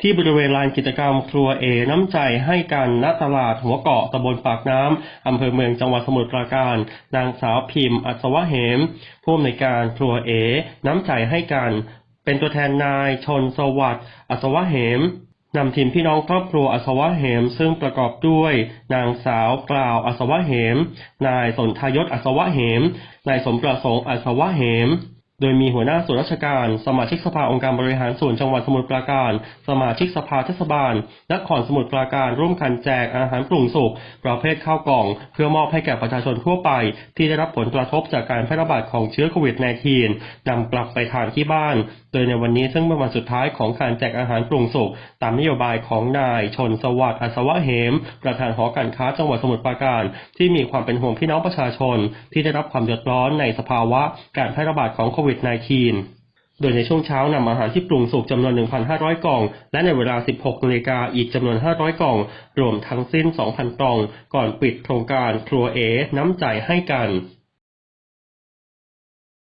ที่บริเวณลานกิจกรรมครัวเอ น้ำใจให้กันณตลาดหัวเกาะตำบลปากน้ำอำเภอเมืองจังหวัดสมุทรปราการ นางสาวพิมพ์ อัศวะเหม ผู้อำนวยการครัวเอ น้ำใจให้กัน เป็นตัวแทนนายชนสวัสดิ์อัศวะเหมนำทีมพี่น้องครอบครัวอัศวะเหม ซึ่งประกอบด้วย นางสาวกล่าวอัศวะเหม นายสนทยศอัศวะเหม นายสมประสงค์อัศวะเหม โดยมีหัวหน้าส่วนราชการ สมาชิกสภาองค์การบริหารส่วนจังหวัดสมุทรปราการ สมาชิกสภาเทศบาลนครสมุทรปราการร่วมกันแจกอาหารปรุงสุกประเภทข้าวกล่อง เพื่อมอบให้แก่ประชาชนทั่วไป ที่ได้รับผลกระทบจากการแพร่ระบาดของเชื้อโควิด -19 นำกลับไปทานที่บ้าน โดยในวันนี้ซึ่งเป็นวันสุดท้ายของการแจกอาหารปรุงสุกตามนโยบายของนาย ชนสวัสดิ์อัศวะเหม ประธานหอการค้าจังหวัดสมุทรปราการ ที่มีความเป็นห่วงพี่น้องประชาชน ที่ได้รับความเดือดร้อนในสภาวะการแพร่ระบาดของโควิดวิด -19 โดยในช่วงเช้านำอาหารที่ปรุงสุกจำนวน 1,500 กล่อง และในเวลา 16นาฬิกาอีกจำนวน 500 กล่อง รวมทั้งสิ้น 2,000 กล่อง ก่อนปิดโครงการครัวเอ น้ำใจให้กัน